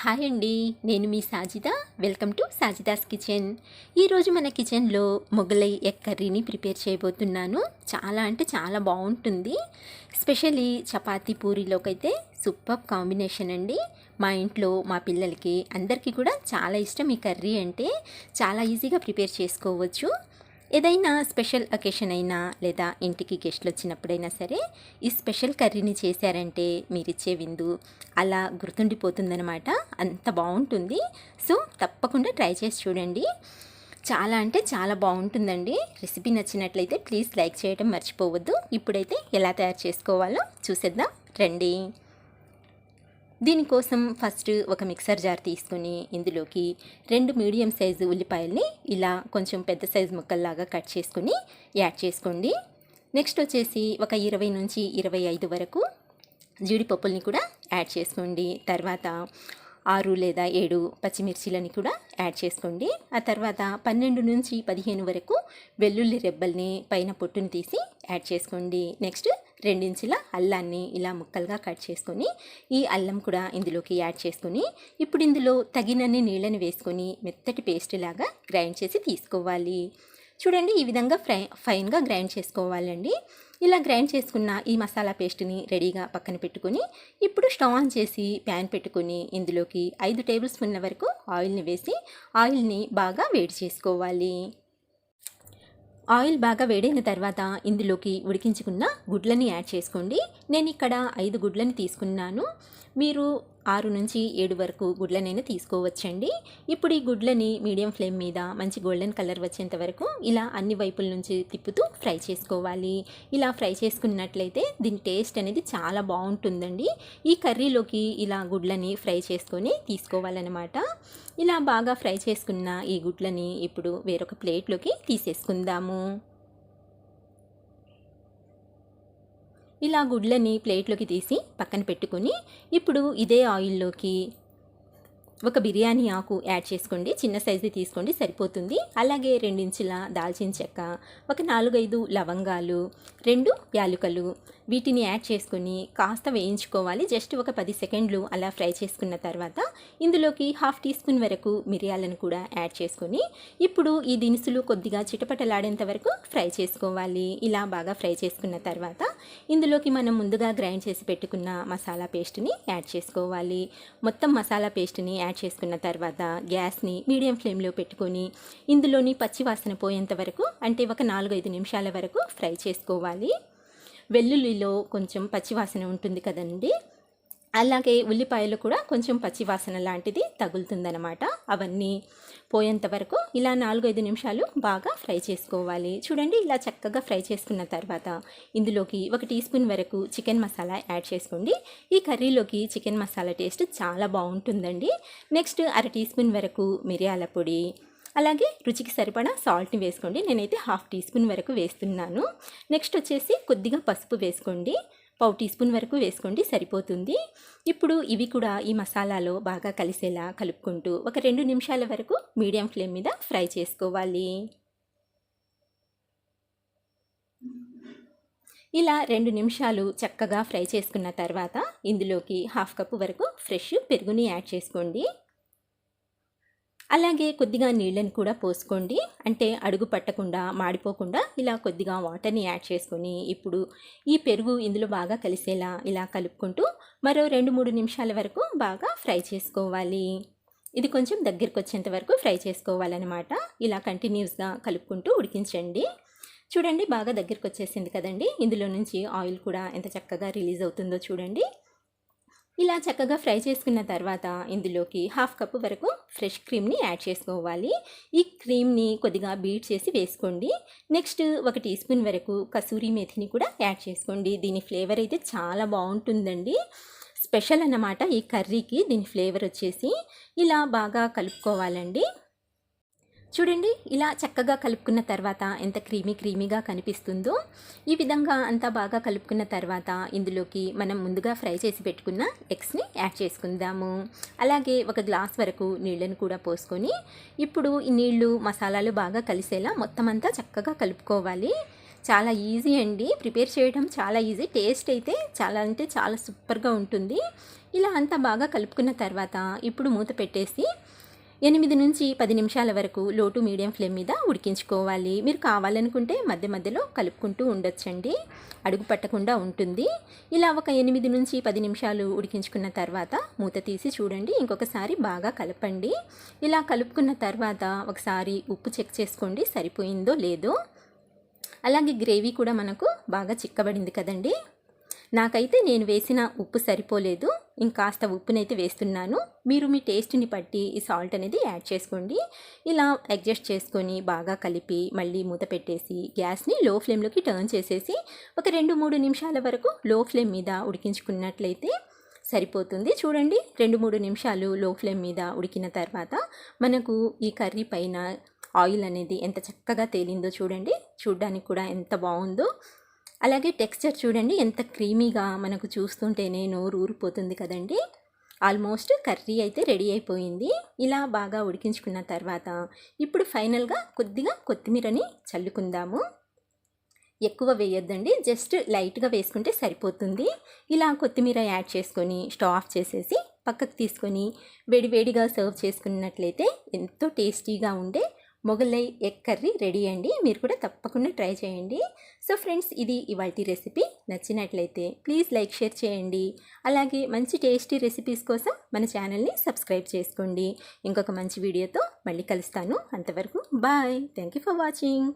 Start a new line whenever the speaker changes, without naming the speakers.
Hi అండి నేను మీ Sajida. Welcome to Sajida's kitchen. ఈరోజు మన కిచెన్లో మొగలై ఎగ్ కర్రీని ప్రిపేర్ చేయబోతున్నాను. చాలా అంటే చాలా బాగుంటుంది. స్పెషల్లీ చపాతీ పూరీలోకి అయితే సూపర్ కాంబినేషన్ అండి. మా ఇంట్లో మా పిల్లలకి అందరికీ కూడా చాలా ఇష్టం ఈ కర్రీ అంటే. చాలా ఈజీగా ప్రిపేర్ చేసుకోవచ్చు. ఏదైనా స్పెషల్ అకేషన్ అయినా లేదా ఇంటికి గెస్ట్లు వచ్చినప్పుడైనా సరే ఈ స్పెషల్ కర్రీని చేశారంటే మీరిచ్చే విందు అలా గుర్తుండిపోతుందనమాట అంత బాగుంటుంది. సో తప్పకుండా ట్రై చేసి చూడండి. చాలా అంటే చాలా బాగుంటుందండి. రెసిపీ నచ్చినట్లయితే ప్లీజ్ లైక్ చేయడం మర్చిపోవద్దు. ఇప్పుడైతే ఎలా తయారు చేసుకోవాలో చూసేద్దాం. రండి. దీనికోసం ఫస్ట్ ఒక మిక్సర్ జార్ తీసుకొని ఇందులోకి రెండు మీడియం సైజు ఉల్లిపాయల్ని ఇలా కొంచెం పెద్ద సైజు ముక్కల్లాగా కట్ చేసుకుని యాడ్ చేసుకోండి. నెక్స్ట్ వచ్చేసి ఒక ఇరవై నుంచి ఇరవై ఐదు వరకు జీడిపప్పుల్ని కూడా యాడ్ చేసుకోండి. తర్వాత ఆరు లేదా ఏడు పచ్చిమిర్చిలని కూడా యాడ్ చేసుకోండి. ఆ తర్వాత పన్నెండు నుంచి పదిహేను వరకు వెల్లుల్లి రెబ్బల్ని పైన పొట్టుని తీసి యాడ్ చేసుకోండి. నెక్స్ట్ రెండించుల అల్లాన్ని ఇలా ముక్కలుగా కట్ చేసుకొని ఈ అల్లం కూడా ఇందులోకి యాడ్ చేసుకొని ఇప్పుడు ఇందులో తగినన్ని నీళ్ళని వేసుకొని మెత్తటి పేస్ట్ లాగా గ్రైండ్ చేసి తీసుకోవాలి. చూడండి ఈ విధంగా ఫ్రై ఫైన్గా గ్రైండ్ చేసుకోవాలండి. ఇలా గ్రైండ్ చేసుకున్న ఈ మసాలా పేస్ట్ని రెడీగా పక్కన పెట్టుకొని ఇప్పుడు స్టవ్ ఆన్ చేసి ప్యాన్ పెట్టుకొని ఇందులోకి ఐదు టేబుల్ స్పూన్ల వరకు ఆయిల్ని వేసి ఆయిల్ని బాగా వేడి చేసుకోవాలి. ఆయిల్ బాగా వేడైన తర్వాత ఇందులోకి ఉడికించుకున్న గుడ్లని యాడ్ చేసుకోండి. నేను ఇక్కడ ఐదు గుడ్లని తీసుకున్నాను. మీరు ఆరు నుంచి ఏడు వరకు గుడ్లనైనా తీసుకోవచ్చండి. ఇప్పుడు ఈ గుడ్లని మీడియం ఫ్లేమ్ మీద మంచి గోల్డెన్ కలర్ వచ్చేంత వరకు ఇలా అన్ని వైపుల నుంచి తిప్పుతూ ఫ్రై చేసుకోవాలి. ఇలా ఫ్రై చేసుకున్నట్లయితే దీని టేస్ట్ అనేది చాలా బాగుంటుందండి. ఈ కర్రీలోకి ఇలా గుడ్లని ఫ్రై చేసుకొని తీసుకోవాలన్నమాట. ఇలా బాగా ఫ్రై చేసుకున్న ఈ గుడ్లని ఇప్పుడు వేరొక ప్లేట్లోకి తీసేసుకుందాము. ఇలా గుడ్లని ప్లేట్లోకి తీసి పక్కన పెట్టుకొని ఇప్పుడు ఇదే ఆయిల్లోకి ఒక బిర్యానీ ఆకు యాడ్ చేసుకోండి. చిన్న సైజు తీసుకోండి సరిపోతుంది. అలాగే రెండించుల దాల్చిన చెక్క ఒక నాలుగైదు లవంగాలు రెండు యాలుకలు వీటిని యాడ్ చేసుకొని కాస్త వేయించుకోవాలి. జస్ట్ ఒక పది సెకండ్లు అలా ఫ్రై చేసుకున్న తర్వాత ఇందులోకి హాఫ్ టీ స్పూన్ వరకు మిరియాలను కూడా యాడ్ చేసుకొని ఇప్పుడు ఈ దినుసులు కొద్దిగా చిటపటలాడేంత వరకు ఫ్రై చేసుకోవాలి. ఇలా బాగా ఫ్రై చేసుకున్న తర్వాత ఇందులోకి మనం ముందుగా గ్రైండ్ చేసి పెట్టుకున్న మసాలా పేస్ట్ని యాడ్ చేసుకోవాలి. మొత్తం మసాలా పేస్ట్ని యాడ్ చేసుకున్న తర్వాత గ్యాస్ని మీడియం ఫ్లేమ్లో పెట్టుకొని ఇందులోని పచ్చి వాసన పోయేంత వరకు అంటే ఒక నాలుగైదు నిమిషాల వరకు ఫ్రై చేసుకోవాలి. వెల్లుల్లిలో కొంచెం పచ్చివాసన ఉంటుంది కదండి. అలాగే ఉల్లిపాయలు కూడా కొంచెం పచ్చివాసన లాంటిది తగులుతుందనమాట అవన్నీ పోయేంత వరకు ఇలా నాలుగైదు నిమిషాలు బాగా ఫ్రై చేసుకోవాలి. చూడండి ఇలా చక్కగా ఫ్రై చేసుకున్న తర్వాత ఇందులోకి ఒక టీ స్పూన్ వరకు చికెన్ మసాలా యాడ్ చేసుకోండి. ఈ కర్రీలోకి చికెన్ మసాలా టేస్ట్ చాలా బాగుంటుందండి. నెక్స్ట్ అర టీ స్పూన్ వరకు మిరియాల పొడి అలాగే రుచికి సరిపడా సాల్ట్ని వేసుకోండి. నేనైతే హాఫ్ టీ స్పూన్ వరకు వేస్తున్నాను. నెక్స్ట్ వచ్చేసి కొద్దిగా పసుపు వేసుకోండి. పావు టీ స్పూన్ వరకు వేసుకోండి సరిపోతుంది. ఇప్పుడు ఇవి కూడా ఈ మసాలాలో బాగా కలిసేలా కలుపుకుంటూ ఒక రెండు నిమిషాల వరకు మీడియం ఫ్లేమ్ మీద ఫ్రై చేసుకోవాలి. ఇలా రెండు నిమిషాలు చక్కగా ఫ్రై చేసుకున్న తర్వాత ఇందులోకి హాఫ్ కప్ వరకు ఫ్రెష్ పెరుగుని యాడ్ చేసుకోండి. అలాగే కొద్దిగా నీళ్ళని కూడా పోసుకోండి. అంటే అడుగు పట్టకుండా మాడిపోకుండా ఇలా కొద్దిగా వాటర్ని యాడ్ చేసుకొని ఇప్పుడు ఈ పెరుగు ఇందులో బాగా కలిసేలా ఇలా కలుపుకుంటూ మరో రెండు మూడు నిమిషాల వరకు బాగా ఫ్రై చేసుకోవాలి. ఇది కొంచెం దగ్గరికి వచ్చేంత వరకు ఫ్రై చేసుకోవాలన్నమాట. ఇలా కంటిన్యూస్గా కలుపుకుంటూ ఉడికించండి. చూడండి బాగా దగ్గరికి వచ్చేసింది కదండి. ఇందులో నుంచి ఆయిల్ కూడా ఎంత చక్కగా రిలీజ్ అవుతుందో చూడండి. ఇలా చక్కగా ఫ్రై చేసుకున్న తర్వాత ఇందులోకి హాఫ్ కప్ వరకు ఫ్రెష్ క్రీమ్ని యాడ్ చేసుకోవాలి. ఈ క్రీమ్ని కొద్దిగా బీట్ చేసి వేసుకోండి. నెక్స్ట్ ఒక టీ స్పూన్ వరకు కసూరి మేథిని కూడా యాడ్ చేసుకోండి. దీని ఫ్లేవర్ అయితే చాలా బాగుంటుందండి. స్పెషల్ అన్నమాట ఈ కర్రీకి. దీని ఫ్లేవర్ వచ్చేసి ఇలా బాగా కలుపుకోవాలండి. చూడండి ఇలా చక్కగా కలుపుకున్న తర్వాత ఎంత క్రీమీ క్రీమీగా కనిపిస్తుందో ఈ విధంగా అంతా బాగా కలుపుకున్న తర్వాత ఇందులోకి మనం ముందుగా ఫ్రై చేసి పెట్టుకున్న ఎగ్స్ని యాడ్ చేసుకుందాము. అలాగే ఒక గ్లాస్ వరకు నీళ్ళను కూడా పోసుకొని ఇప్పుడు ఈ నీళ్ళు మసాలాలు బాగా కలిసేలా మొత్తం అంతా చక్కగా కలుపుకోవాలి. చాలా ఈజీ అండి. ప్రిపేర్ చేయడం చాలా ఈజీ. టేస్ట్ అయితే చాలా అంటే చాలా సూపర్గా ఉంటుంది. ఇలా అంతా బాగా కలుపుకున్న తర్వాత ఇప్పుడు మూత పెట్టేసి ఎనిమిది నుంచి పది నిమిషాల వరకు లోటు మీడియం ఫ్లేమ్ మీద ఉడికించుకోవాలి. మీరు కావాలనుకుంటే మధ్య మధ్యలో కలుపుకుంటూ ఉండొచ్చండి. అడుగు పట్టకుండా ఉంటుంది. ఇలా ఒక ఎనిమిది నుంచి పది నిమిషాలు ఉడికించుకున్న తర్వాత మూత తీసి చూడండి. ఇంకొకసారి బాగా కలపండి. ఇలా కలుపుకున్న తర్వాత ఒకసారి ఉప్పు చెక్ చేసుకోండి. సరిపోయిందో లేదో. అలాగే గ్రేవీ కూడా మనకు బాగా చిక్కబడింది కదండి. నాకైతే నేను వేసిన ఉప్పు సరిపోలేదు. ఇంకాస్త ఉప్పునైతే వేస్తున్నాను. మీరు మీ టేస్ట్ని బట్టి ఈ సాల్ట్ అనేది యాడ్ చేసుకోండి. ఇలా అడ్జస్ట్ చేసుకొని బాగా కలిపి మళ్ళీ మూత పెట్టేసి గ్యాస్ని లో ఫ్లేమ్లోకి టర్న్ చేసేసి ఒక రెండు మూడు నిమిషాల వరకు లో ఫ్లేమ్ మీద ఉడికించుకున్నట్లయితే సరిపోతుంది. చూడండి రెండు మూడు నిమిషాలు లో ఫ్లేమ్ మీద ఉడికిన తర్వాత మనకు ఈ కర్రీ పైన ఆయిల్ అనేది ఎంత చక్కగా తేలిందో చూడండి. చూడ్డానికి కూడా ఎంత బాగుందో. అలాగే టెక్స్చర్ చూడండి ఎంత క్రీమీగా మనకు చూస్తుంటేనే నోరు ఊరిపోతుంది కదండి. ఆల్మోస్ట్ కర్రీ అయితే రెడీ అయిపోయింది. ఇలా బాగా ఉడికించుకున్న తర్వాత ఇప్పుడు ఫైనల్గా కొద్దిగా కొత్తిమీరని చల్లుకుందాము. ఎక్కువ వేయొద్దండి జస్ట్ లైట్గా వేసుకుంటే సరిపోతుంది. ఇలా కొత్తిమీర యాడ్ చేసుకొని స్టవ్ ఆఫ్ చేసేసి పక్కకు తీసుకొని వేడివేడిగా సర్వ్ చేసుకున్నట్లయితే ఎంతో టేస్టీగా ఉండే మొగలై ఎగ్ కర్రీ రెడీ అండి. మీరు కూడా తప్పకుండా ట్రై చేయండి. సో ఫ్రెండ్స్ ఇది ఇవాళ రెసిపీ. నచ్చినట్లయితే ప్లీజ్ లైక్ షేర్ చేయండి. అలాగే మంచి టేస్టీ రెసిపీస్ కోసం మన ఛానల్ని సబ్స్క్రైబ్ చేసుకోండి. ఇంకొక మంచి వీడియోతో మళ్ళీ కలుస్తాను. అంతవరకు bye. Thank you for watching.